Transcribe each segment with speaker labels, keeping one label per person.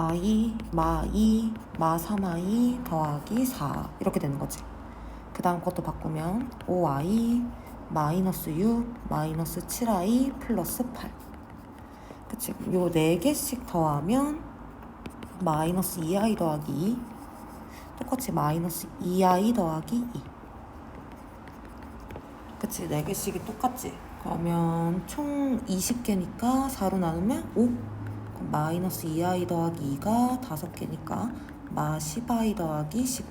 Speaker 1: i 마 2, 마 3i 더하기 4 이렇게 되는 거지. 그 다음 것도 바꾸면 5i 마이너스 6 마이너스 7i 플러스 8 그치? 요네 개씩 더하면 마이너스 2i 더하기 2 똑같이 마이너스 2i 더하기 2 그치? 네 개씩이 똑같지? 그러면 총 20개니까 4로 나누면 5 그럼 마이너스 2i 더하기 2가 5개니까 마 10i 더하기 10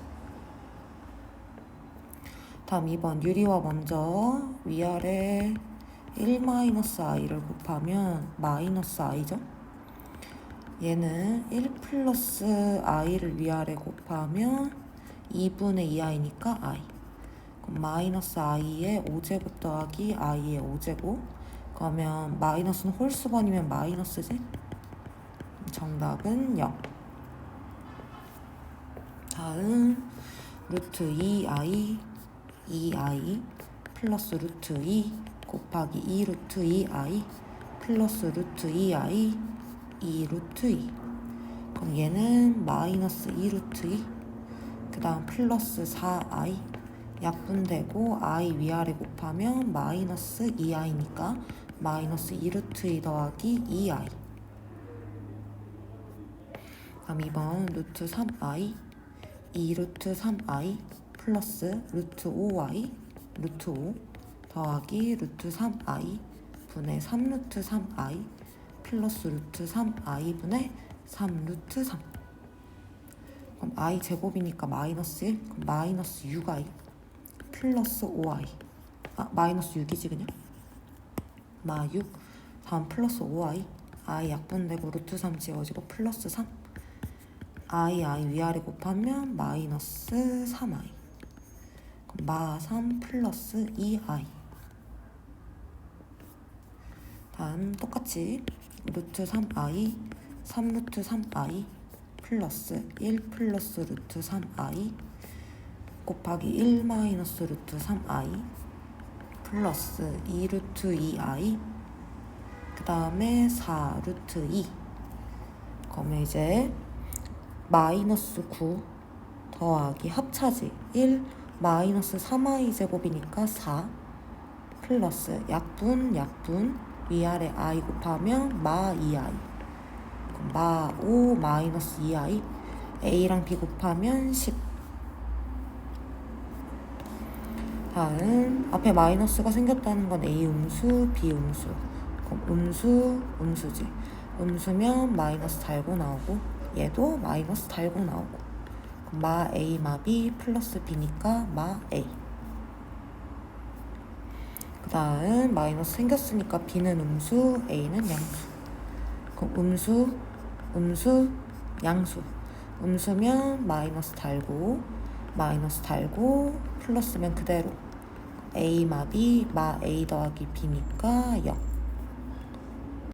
Speaker 1: 다음 2번 유리와 먼저 위아래 1 마이너스 i를 곱하면 마이너스 i죠. 얘는 1 플러스 i를 위아래 곱하면 2분의 2i니까 i. 그럼 마이너스 i의 5제곱 더하기 i의 5제곱. 그러면 마이너스는 홀수번이면 마이너스지? 정답은 0. 다음 루트 2i 2i 플러스 루트 2 곱하기 2 루트 2i 플러스 루트 2i 2 루트 2 그럼 얘는 마이너스 2 루트 2 그 다음 플러스 4i 약분되고 i 위아래 곱하면 마이너스 2i니까 마이너스 2 루트 2 더하기 2i 다음 2번 루트 3i 2 루트 3i 플러스 루트 5y 루트 5 더하기 루트 3i 분의 3 루트 3i 플러스 루트 3i 분의 3 루트 3 그럼 i 제곱이니까 마이너스 1 그럼 마이너스 6i 플러스 5i 아 마이너스 6이지 그냥? 마 6 다음 플러스 5i i. 약분되고 루트 3 지워지고 플러스 3 i i 위아래 곱하면 마이너스 3i 마3 플러스 2i 다음 똑같이 루트 3i 3 루트 3i 플러스 1 플러스 루트 3i 곱하기 1 마이너스 루트 3i 플러스 2 루트 2i 그 다음에 4 루트 2 그러면 이제 마이너스 9 더하기 합차지 1 마이너스 3i 제곱이니까 4 플러스 약분 약분 위아래 i 곱하면 마 2i 마 5 마이너스 2i a랑 b 곱하면 10 다음 앞에 마이너스가 생겼다는 건 a 음수 b 음수. 그럼 음수 음수지. 음수면 마이너스 달고 나오고 얘도 마이너스 달고 나오고. 마 A 마 B 플러스 B니까 마 A. 그 다음 마이너스 생겼으니까 B는 음수 A는 양수. 그럼 음수 음수 양수. 음수면 마이너스 달고 마이너스 달고 플러스면 그대로. A 마 B 마 A 더하기 B니까 0